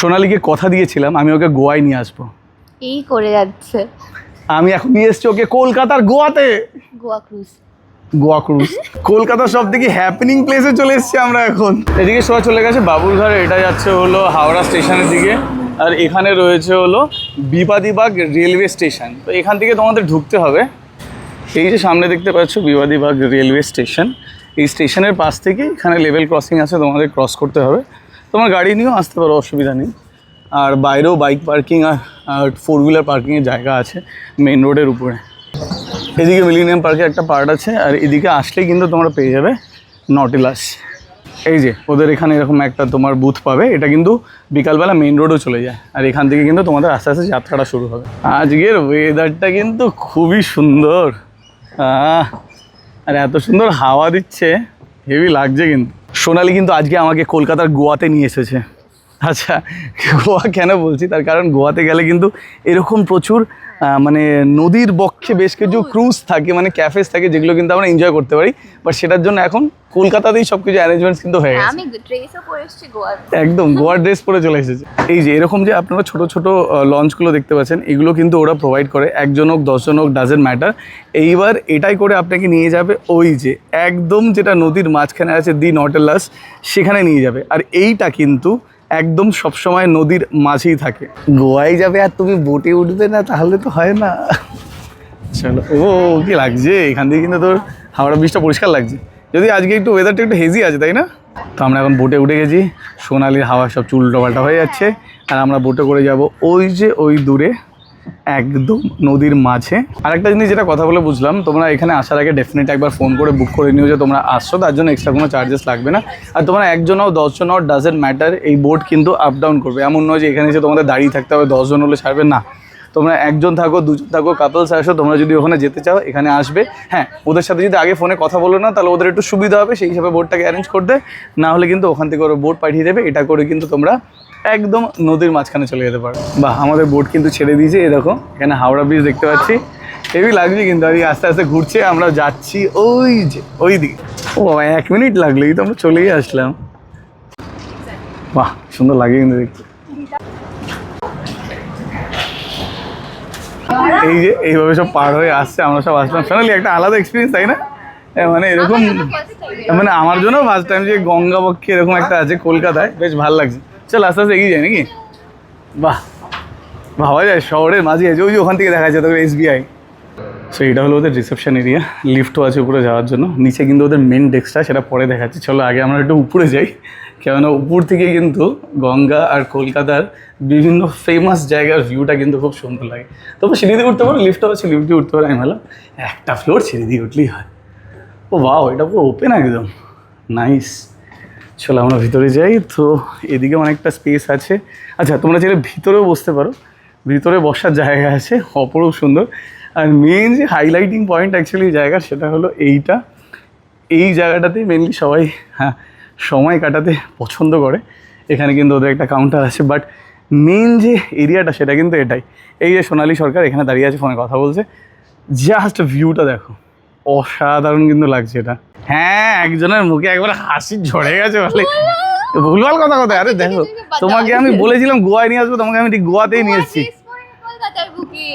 সোনালীকে কথা দিয়েছিলাম আমি ওকে গোয়ায় নিয়ে আসব। এই করে যাচ্ছে। আমি এখন নিয়ে এসেছি ওকে কলকাতার গোয়াতে। গোয়া ক্রুজ। গোয়া ক্রুজ। কলকাতার সব থেকে হ্যাপেনিং প্লেসে চলে এসেছি আমরা এখন। এদিকে সবাই চলে গেছে বাবুরঘাট এটা যাচ্ছে হলো হাওড়া স্টেশনের দিকে আর এখানে রয়েছে হলো বিবাদীবাগ রেলওয়ে স্টেশন তো এখান থেকে তোমাদের ঢুকতে হবে। এই যে সামনে দেখতে পাচ্ছ বিবাদীবাগ রেলওয়ে স্টেশন এই স্টেশনের পাশ থেকে এখানে লেভেল ক্রসিং আছে তোমাদের ক্রস করতে হবে। তোমার গাড়ি নিয়েও আসতে পারো, অসুবিধা নেই। আর বাইরেও বাইক পার্কিং আর ফোর হুইলার পার্কিংয়ের জায়গা আছে মেন রোডের উপরে। এদিকে মিলিনিয়াম পার্কে একটা পার্ট আছে, আর এদিকে আসলেই কিন্তু তোমরা পেয়ে যাবে নটিলাস এই যে, ওদের এখানে এরকম একটা তোমার বুথ পাবে, এটা কিন্তু বিকালবেলা মেইন রোডও চলে যায়। আর এখান থেকে কিন্তু তোমাদের আস্তে আস্তে যাত্রাটা শুরু হবে। আজকের ওয়েদারটা কিন্তু খুবই সুন্দর। আর এত সুন্দর হাওয়া দিচ্ছে হেভি লাগছে কিন্তু। সোনালি কিন্তু আজকে আমাকে কলকাতার গোয়াতে নিয়ে এসেছে। আচ্ছা গোয়া কেন বলছি? তার কারণ গোয়াতে গেলে কিন্তু এরকম প্রচুর মানে নদীর বক্ষে বেশ কিছু ক্রুজ থাকে মানে ক্যাফেস থাকে যেগুলো কিন্তু আমরা এনজয় করতে পারি। বাট সেটার জন্য এখন কলকাতাতেই সব কিছু অ্যারেঞ্জমেন্টস কিন্তু হয়ে গেছে। আমি ড্রেসও পরে এসেছি গোয়া একদম গোয়ার ড্রেস পরে চলে এসেছে। এই যে এরকম যে আপনারা ছোট ছোট লঞ্চগুলো দেখতে পাচ্ছেন এগুলো কিন্তু ওরা প্রোভাইড করে। একজন হোক দশজন হোক ডাজেন্ট ম্যাটার এইবার এটাই করে আপনাকে নিয়ে যাবে ওই যে একদম যেটা নদীর মাঝখানে আছে দি নটেলাস সেখানে নিয়ে যাবে। আর এইটা কিন্তু একদম সবসময় নদীর মাঝেই থাকে। গোয়ায় যাবে আর তুমি বোটে উঠবে না তাহলে তো হয় না। চলো ও কি লাগছে? এখান থেকে কিন্তু তোর হাওড়া ব্রিজটা পরিষ্কার লাগছে। যদি আজকে একটু ওয়েদারটা একটু হেজি আছে তাই না? তো আমরা এখন বোটে উঠে গেছি সোনালির হাওয়া সব চুল ডোবালটা হয়ে যাচ্ছে আর আমরা বোটে করে যাব ওই যে ওই দূরে। একদম নদীর মাঝে। আরেকটা জিনিস যেটা কথা বলে বুঝলাম, তোমরা এখানে আসার আগে ডেফিনেটলি একবার ফোন করে বুক করে নিও যে তোমরা আসছো, তার জন্য এক্সট্রা কোনো চার্জেস লাগবে না। আর তোমরা একজন হও দশজন হও ডাজেন্ট ম্যাটার এই বোট কিন্তু আপ ডাউন করবে। এমন নয় যে এখানে এসে তোমাদের দাঁড়িয়ে থাকতে হবে, দশজন হলে ছাড়বে না। তোমরা একজন থাকো, দুজন থাকো কাপলস আসো, তোমরা যদি ওখানে যেতে চাও, এখানে আসবে। হ্যাঁ ওদের সাথে যদি আগে ফোনে কথা বলো না, তাহলে ওদের একটু সুবিধা হবে, সেই হিসাবে বোটটাকে অ্যারেঞ্জ করতে। না হলে কিন্তু ওখান থেকে ওরা বোট পাঠিয়ে দেবে। এটা করে কিন্তু তোমরা একদম নদীর মাঝখানে চলে যেতে পারো। বাহ আমাদের বোট কিন্তু ছেড়ে দিয়েছে এরকম এখানে হাওড়া ব্রিজ দেখতে পাচ্ছি। হেভি লাগছে কিন্তু আর এই আস্তে আস্তে ঘুরছে আমরা যাচ্ছি ওই যে ওই দিকে। ও বাবা, এক মিনিট লাগল এই তো আমরা চলেই আসলাম। বাহ সুন্দর লাগে কিন্তু দেখতে। এই যে এইভাবে সব পার হয়ে আসছে আমরা সব আসলাম। সোনালি একটা আলাদা এক্সপিরিয়েন্স তাই না? মানে এরকম মানে আমার জন্য ফার্স্ট টাইম যে গঙ্গা পক্ষে এরকম একটা আছে কলকাতায় বেশ ভালো লাগছে। চল আস্তে আস্তে এগিয়ে যায় নাকি? বাহ, ভাবা যায়, শহরের মাঝে আছে, ওই যে ওখান থেকে দেখা যাচ্ছে তোর এসবিআই সো এটা হলো ওদের রিসেপশন এরিয়া লিফটও আছে উপরে যাওয়ার জন্য। নিচে কিন্তু ওদের মেন ডেস্কটা সেটা পরে দেখাচ্ছি। চলো, আগে আমরা একটু উপরে যাই, কেননা উপর থেকে কিন্তু গঙ্গা আর কলকাতার বিভিন্ন ফেমাস জায়গার ভিউটা কিন্তু খুব সুন্দর লাগে। তবে সিঁড়ি দিয়ে উঠতে পারো লিফটও আছে লিফট দিয়ে উঠতে পারো, আমি ভাবলাম একটা ফ্লোর সিঁড়ি দিয়ে উঠলেই হয়। ও বাও এটা পুরো ওপেন একদম। নাইস চলো আমরা ভিতরে যাই, তো এদিকে অনেকটা স্পেস আছে। আচ্ছা তোমরা চাইলে ভিতরেও বসতে পারো। ভিতরে বসার জায়গা আছে, অপরূপ সুন্দর। আর মেন যে হাইলাইটিং পয়েন্ট অ্যাকচুয়ালি জায়গা, সেটা হলো এইটা। এই জায়গাটাতেই মেনলি সবাই হ্যাঁ সময় কাটাতে পছন্দ করে। এখানে কিন্তু ওদের একটা কাউন্টার আছে বাট মেন যে এরিয়াটা সেটা কিন্তু এটাই। এই যে সোনালী সরকার এখানে দাঁড়িয়ে আছে ফোনে কথা বলছে। জাস্ট ভিউটা দেখো। অসাধারণ কিন্তু লাগছে এটা। হ্যাঁ একজনের মুখে একবার হাসি ঝরে গেছে বলে। ভুলভাল কথা কথা আরে দেখো তোমাকে আমি বলেছিলাম গোয়ায় নিয়ে আসব তোমাকে আমি ঠিক গোয়াতেই নিয়ে এসেছি।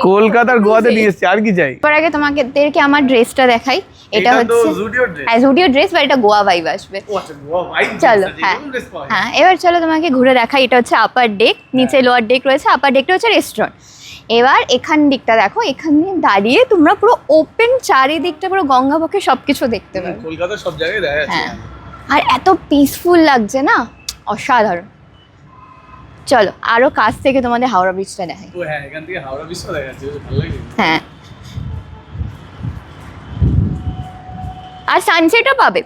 কলকাতার গোয়াতে নিয়ে এসেছি আর কি চাই? এবার আগে তোমাকে আমার ড্রেসটা দেখাই। এটা হচ্ছে জুডিও ড্রেস হ্যাঁ জুডিও ড্রেস বা এটা গোয়া ভাইব আসবে। ও আচ্ছা চলো হ্যাঁ। হ্যাঁ এবার চলো তোমাকে ঘুরে দেখাই এটা হচ্ছে আপার ডেক নিচে লোয়ার ডেক রয়েছে আপার ডেকটা হচ্ছে রেস্টুরেন্ট এবার এখান দিকটা দেখো এখান দিয়ে দাঁড়িয়ে তোমরা পুরো ওপেন চারিদিকটা পুরো গঙ্গাবক্ষে সব কিছু দেখতে পাবে। কলকাতার সব জায়গায় দেখা যাচ্ছে হ্যাঁ। আর এত পিসফুল লাগছে না? অসাধারণ। চলো আরও কাছ থেকে তোমাদের হাওড়া ব্রিজটা দেখাই। হ্যাঁ এখান থেকে হাওড়া বিশ্ব দেখা যাচ্ছে ভালো লাগে হ্যাঁ। আর সানসেটও পাবে।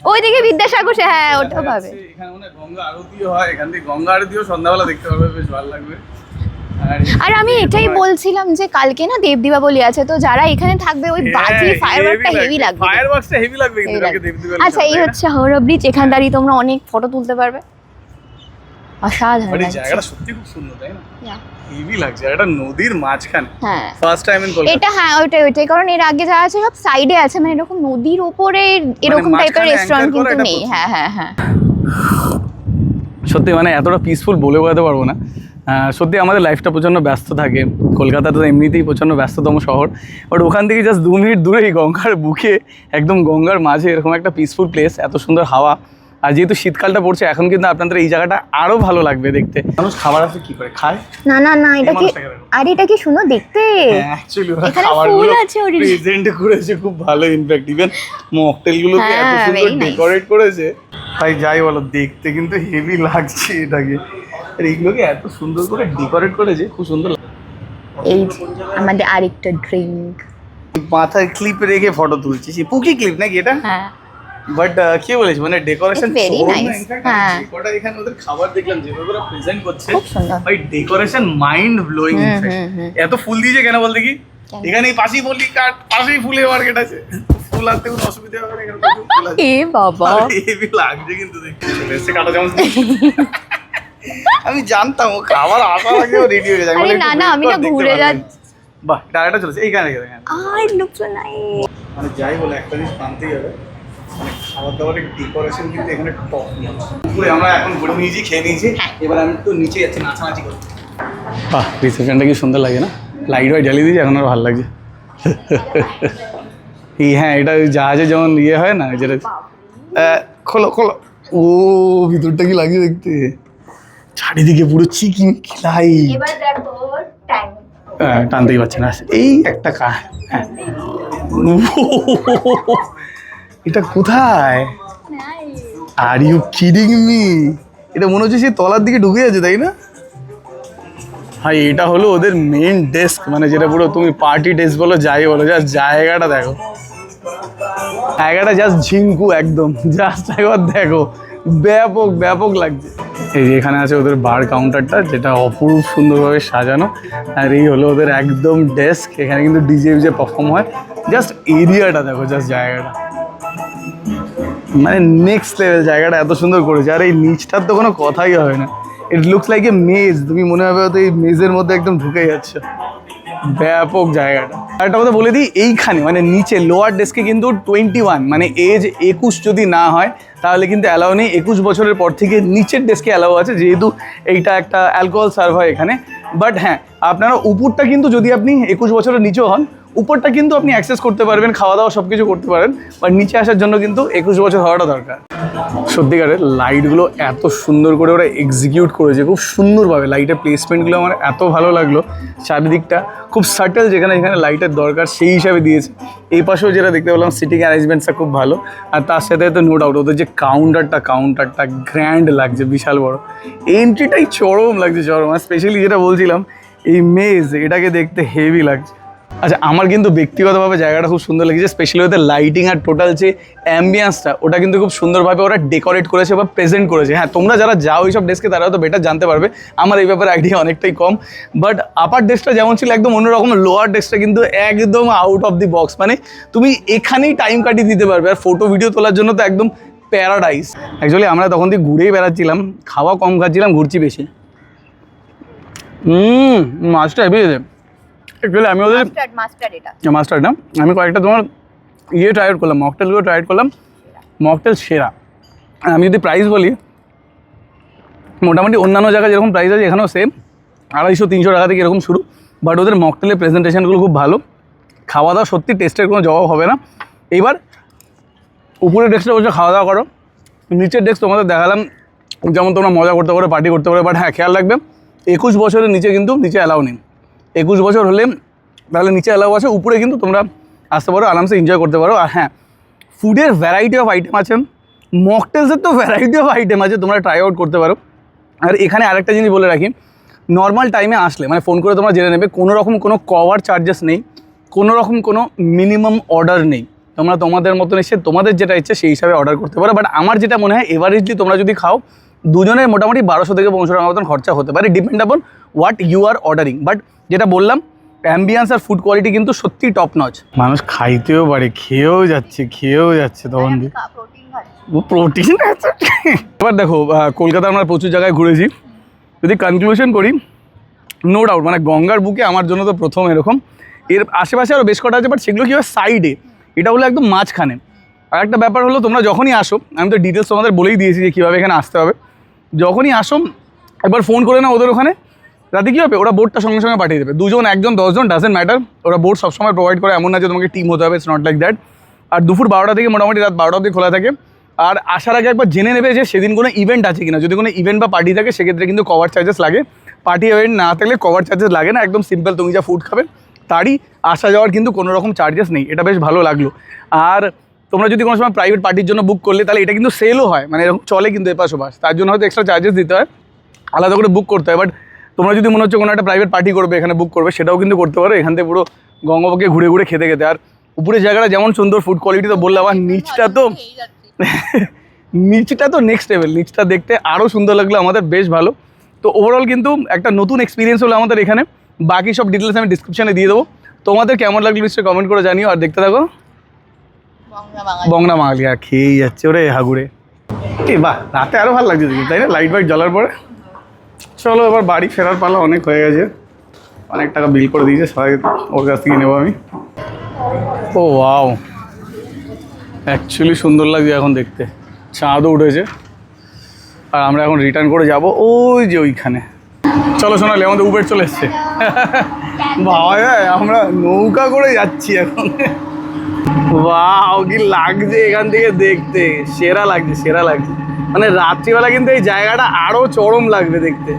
ওইদিকে বিদ্যাসাগর সে- হ্যাঁ ওটাও পাবে। এখানে মনে গঙ্গা আরতিও হয় এখান থেকে গঙ্গা আরতিও সন্ধ্যাবেলা দেখতে পাবে বেশ ভালো লাগবে। আর আমি এটাই বলছিলাম যে কালকে না দেব দীপাবলি আছে তো যারা এখানে থাকবে ওই বাজি ফায়ারওয়ার্কটা হেভি লাগবে ফায়ারওয়ার্কসটা হেভি লাগবে কিন্তু কালকে লাগবে। দেবদীপাবলি আচ্ছা এই হচ্ছে হাওড়া ব্রিজ এখান দাঁড়িয়ে তোমরা অনেক ফটো তুলতে পারবে। অসাধারণ লাগছে। জায়গাটা সত্যি খুব সুন্দর তাই না? হেভি লাগছে আর এটা নদীর মাঝখানে। হ্যাঁ। ফার্স্ট টাইম ইন কলকাতা এটা হ্যাঁ ওইটাই ওইটাই কারণ এর আগে যা আছে সব সাইডে আছে মানে এরকম নদীর ওপরে এরকম টাইপের রেস্টুরেন্ট কিন্তু নেই। হ্যাঁ হ্যাঁ হ্যাঁ। সত্যি মানে এতটা পিসফুল বলে বোঝাতে পারব না। সত্যি আমাদের লাইফটা প্রচণ্ড ব্যস্ত থাকে। কলকাতা তো এমনিতেই প্রচণ্ড ব্যস্ততম শহর। বাট ওখান থেকে জাস্ট দু মিনিট দূরেই গঙ্গার বুকে একদম গঙ্গার মাঝে এরকম একটা পিসফুল প্লেস এত সুন্দর হাওয়া। আর যেহেতু শীতকালটা পড়ছে এখন কিন্তু আপনাদের এই জায়গাটা আরও ভালো লাগবে দেখতে। মানুষ খাবার আছে কি করে? খায়? না না না এটা কি। আর এটা কি শুনো দেখতে? অ্যাকচুয়ালি ফুল আছে প্রেজেন্ট করেছে খুব ভালো ইনফ্যাক্ট ইভেন মকটেলগুলোকে এত হ্যাঁ, সুন্দর ডেকোরেট করেছে। তাই যাই বলো দেখতে কিন্তু হেভি লাগছে এটাকে। আর এইগুলোকে এত সুন্দর করে ডেকোরেট করেছে খুব সুন্দর। এই আমাদের আরেকটা ড্রিঙ্ক মাথায় ক্লিপ রেখে ফটো তুলছি। পুকি ক্লিপ নাকি এটা? হ্যাঁ। বাট কি বলেছি? মানে ডেকোরেশন very nice, হ্যাঁ। কটা এখানে ওদের খাবার দেখলাম যেভাবে ওরা প্রেজেন্ট করছে খুব সুন্দর। ভাই ডেকোরেশন মাইন্ড ব্লোয়িং। এত ফুল দিয়েছে কেন বলতে কি এখানে পাশেই বললি কাট পাশেই ফুলের মার্কেট আছে। ফুল আনতে কোনো অসুবিধা হবে না এখানে ফুল এ বাবা। হেভি লাগছে কিন্তু দেখতে। চলে এসছে কাটা চামচ। আমি জানতাম ও খাবার আসার আগে রেডি হয়ে যায় আরে না, না, আমি না ঘুরে যাচ্ছি। বাহ ডাটা চলেছে এইখানে রেখে দেখেন আই লুক সো নাইস মানে যাই বলে একটা জিনিস মানতেই হবে। মানে খাবার দাবারের ডেকোরেশন কিন্তু এখানে টপ পুরো আমরা এখন ঘুরে নিয়েছি খেয়ে নিয়েছি। হ্যাঁ। এবার আমি তো নিচে যাচ্ছি নাচানাচি করতে। বাহ রিসেপশনটা কি সুন্দর লাগে না? লাইট ওয়াইট জ্বালিয়ে দিয়েছি এখন আর ভালো লাগছে। এই হ্যাঁ এটা জাহাজে যেমন ইয়ে হয় না যেটা খোলো খোলো। ও ভিতরটা কি লাগছে দেখতে? চারিদিকে পুরো চিকিং খিলাই। হ্যাঁ, টানতেই পারছে না। এই একটা কা হ্যাঁ। এটা কোথায়? আর ইউ কিডিং মি এটা মনে হচ্ছে সে তলার দিকে ঢুকে আছে তাই না? ভাই এটা হলো ওদের মেন ডেস্ক মানে যেটা পুরো তুমি পার্টি ডেস্ক বলো যাই বলো জাস্ট জায়গাটা দেখো। জায়গাটা জাস্ট ঝিঙ্কু একদম। জাস্ট একবার দেখো। ব্যাপক ব্যাপক লাগছে। এই যে এখানে আছে ওদের বার কাউন্টারটা যেটা অপরূপ সুন্দরভাবে সাজানো। আর এই হলো ওদের একদম ডেস্ক এখানে কিন্তু ডিজে ভিজে পারফর্ম হয়। জাস্ট এরিয়াটা দেখো জাস্ট জায়গাটা। মানে নেক্সট লেভেল জায়গাটা এত সুন্দর করেছে। আর এই নিচটার তো কোনো কথাই হয় না। ইট লুকস লাইক এ মেজ তুমি মনে হবে হয়তো এই মেজের মধ্যে একদম ঢুকে যাচ্ছ। ব্যাপক জায়গাটা। একটা কথা বলে দিই, এইখানে মানে নিচে লোয়ার ডেস্কে কিন্তু টোয়েন্টি ওয়ান মানে এজ একুশ যদি না হয়, তাহলে কিন্তু অ্যালাউ নেই। একুশ বছরের পর থেকে নিচের ডেস্কে অ্যালাউ আছে, যেহেতু এইটা একটা অ্যালকোহল সার্ভ হয় এখানে। বাট হ্যাঁ আপনারা উপরটা কিন্তু যদি আপনি একুশ বছরের নিচেও হন উপরটা কিন্তু আপনি অ্যাক্সেস করতে পারবেন খাওয়া দাওয়া সব কিছু করতে পারেন বাট নিচে আসার জন্য কিন্তু একুশ বছর হওয়াটা দরকার। সত্যিকারের লাইটগুলো এত সুন্দর করে ওরা এক্সিকিউট করেছে, খুব সুন্দরভাবে লাইটের প্লেসমেন্টগুলো আমার এত ভালো লাগল। চারিদিকটা খুব সাটেল যেখানে যেখানে লাইটের দরকার, সেই হিসাবে দিয়েছে। এই পাশেও যেটা দেখতে পেলাম সিটিং অ্যারেঞ্জমেন্টসটা খুব ভালো। আর তার সাথে তো নো ডাউট ওদের যে কাউন্টারটা কাউন্টারটা গ্র্যান্ড লাগছে, বিশাল বড়। এন্ট্রিটাই চরম লাগছে, চরম। আর স্পেশালি যেটা বলছিলাম, এই মেজ এটাকে দেখতে হেভি লাগছে। আচ্ছা আমার কিন্তু ব্যক্তিগতভাবে জায়গাটা খুব সুন্দর লেগেছে স্পেশালি ওদের লাইটিং আর টোটাল যে অ্যাম্বিয়েন্সটা ওটা কিন্তু খুব সুন্দরভাবে ওরা ডেকোরেট করেছে বা প্রেজেন্ট করেছে। হ্যাঁ তোমরা যারা যাও এইসব ডেস্কে তারা তো বেটার জানতে পারবে। আমার এই ব্যাপারে আইডিয়া অনেকটাই কম। বাট আপার ডেস্কটা যেমন ছিল একদম অন্যরকম লোয়ার ডেস্কটা কিন্তু একদম আউট অফ দি বক্স মানে তুমি এখানেই টাইম কাটিয়ে দিতে পারবে। আর ফটো ভিডিও তোলার জন্য তো একদম প্যারাডাইস অ্যাকচুয়ালি আমরা তখন দিয়ে ঘুরেই বেড়াচ্ছিলাম, খাওয়া কম খাচ্ছিলাম, ঘুরছি বেশি। মাছটা হেভি অ্যাকচুয়ালি আমি ওদের মাস্টার্ড মাস্টার্ড এটা। মাস্টার্ড না। আমি কয়েকটা তোমার ইয়ে ট্রাই আউট করলাম মকটেলগুলো ট্রাই আউট করলাম। মকটেল সেরা। আর আমি যদি প্রাইস বলি মোটামুটি অন্যান্য জায়গায় যেরকম প্রাইস আছে এখানেও সেম আড়াইশো তিনশো টাকা থেকে এরকম শুরু। বাট ওদের মকটেলের প্রেজেন্টেশনগুলো খুব ভালো। খাওয়া দাওয়া সত্যি টেস্টের কোনো জবাব হবে না। এইবার উপরের ডেস্কটা বসে খাওয়া দাওয়া করো। নিচের ডেস্ক তোমাদের দেখালাম যেমন তোমরা মজা করতে পারো পার্টি করতে পারো বাট হ্যাঁ খেয়াল রাখবে একুশ বছরের নিচে কিন্তু নিচে অ্যালাউ নেই। একুশ বছর হলে তাহলে নিচে অ্যালাউ আছে, উপরে কিন্তু তোমরা আসতে পারো, আরামসে এনজয় করতে পারো। আর হ্যাঁ ফুডের ভ্যারাইটি অফ আইটেম আছে। মকটেলসের তো ভ্যারাইটি অফ আইটেম আছে, তোমরা ট্রাই আউট করতে পারো। আর এখানে আরেকটা জিনিস বলে রাখি নর্মাল টাইমে আসলে মানে ফোন করে তোমরা জেনে নেবে, কোনো রকম কোনো কভার চার্জেস নেই, কোনো রকম কোনো মিনিমাম অর্ডার নেই। তোমরা তোমাদের মতন এসে, তোমাদের যেটা ইচ্ছে সেই হিসাবে অর্ডার করতে পারো। বাট আমার যেটা মনে হয় এভারেজলি তোমরা যদি খাও, দুজনের মোটামুটি বারোশো থেকে পনেরোশো টাকার মতন খরচা হতে পারে depend upon what you are ordering but যেটা বললাম অ্যাম্বিয়েন্স আর ফুড কোয়ালিটি কিন্তু সত্যি টপ নচ মানুষ খাইতেও পারে খেয়েও যাচ্ছে খেয়েও যাচ্ছে তখন দিয়ে প্রোটিন খাচ্ছি আছে। এবার দেখো কলকাতা আমরা প্রচুর জায়গায় ঘুরেছি। যদি কনক্লুশন করি নো ডাউট মানে গঙ্গার বুকে আমার জন্য তো প্রথম এরকম। এর আশেপাশে আরও বেশ কটা আছে বাট সেগুলো কী হয় সাইডে এটা হলো একদম মাঝখানে। আর একটা ব্যাপার হলো তোমরা যখনই আসো আমি তো ডিটেলস তোমাদের বলেই দিয়েছি যে কীভাবে এখানে আসতে হবে। যখনই আসো একবার ফোন করে না ওদের ওখানে। রাতে কী হবে? ওরা বোর্ডটা সঙ্গে সঙ্গে পাঠিয়ে দেবে। দুজন, একজন, দশজন ডাজেন্ট ম্যাটার ওরা বোর্ড সবসময় প্রোভাইড করে, এমন না যে তোমাকে টিম হতে হবে ইটস নট লাইক দ্যাট আর দুপুর বারোটা থেকে মোটামুটি রাত বারোটা অবধি খোলা থাকে। আর আসার আগে একবার জেনে নেবে যে সেদিন কোনো ইভেন্ট আছে কিনা। যদি কোনো ইভেন্ট বা পার্টি থাকে, সেক্ষেত্রে কিন্তু কভার চার্জেস লাগে। পার্টি ইভেন্ট না থাকলে কভার চার্জেস লাগে না। একদম সিম্পল তুমি যা ফুড খাবে, তারই আসা যাওয়ার কিন্তু কোনো রকম চার্জেস নেই। এটা বেশ ভালো লাগল। আর তোমরা যদি কোনো সময় প্রাইভেট পার্টির জন্য বুক করলে, তাহলে এটা কিন্তু সেলও হয়। মানে এরকম চলে কিন্তু এপাশ ওপাশ। তার জন্য হয়তো এক্সট্রা চার্জেস দিতে হয়। আলাদা করে বুক করতে হয়। বাট তোমরা যদি মনে হচ্ছে কোনো একটা প্রাইভেট পার্টি করবে এখানে বুক করবে সেটাও কিন্তু করতে পারো। এখান থেকে পুরো গঙ্গাবকে ঘুরে ঘুরে খেতে খেতে। আর উপরে জায়গাটা যেমন সুন্দর ফুড কোয়ালিটি তো বললাম আর নিচটা তো নিচটা তো নেক্সট লেভেল নিচটা দেখতে আরও সুন্দর লাগল আমাদের বেশ ভালো। তো ওভারঅল কিন্তু একটা নতুন এক্সপিরিয়েন্স হলো আমাদের এখানে। বাকি সব ডিটেলস আমি ডিসক্রিপশানে দিয়ে দেবো। তোমাদের কেমন লাগল নিশ্চয়ই কমেন্ট করে জানিও আর দেখতে থাকো। বংনা মাগলিয়া খেয়েই যাচ্ছে ওরে হাগুড়ে। এই বাহ রাতে আরও ভালো লাগছে তাই না? লাইট ফাইট জ্বলার পরে। চলো, এবার বাড়ি ফেরার পালা অনেক হয়ে গেছে। অনেক টাকা বিল করে দিয়েছে, সবাই ওর কাছ থেকে নেব আমি। ও ওয়াও অ্যাকচুয়ালি সুন্দর লাগছে এখন দেখতে। চাঁদও উঠেছে। আর আমরা এখন রিটার্ন করে যাব ওই যে ওইখানে। চলো শোনালে আমাদের উবের চলে এসছে। বাবা আমরা নৌকা করে যাচ্ছি এখন। বাও কি লাগছে এখান থেকে দেখতে। সেরা লাগছে সেরা লাগছে। মানে রাত্রিবেলা কিন্তু এই জায়গাটা আরও চরম লাগবে দেখতে।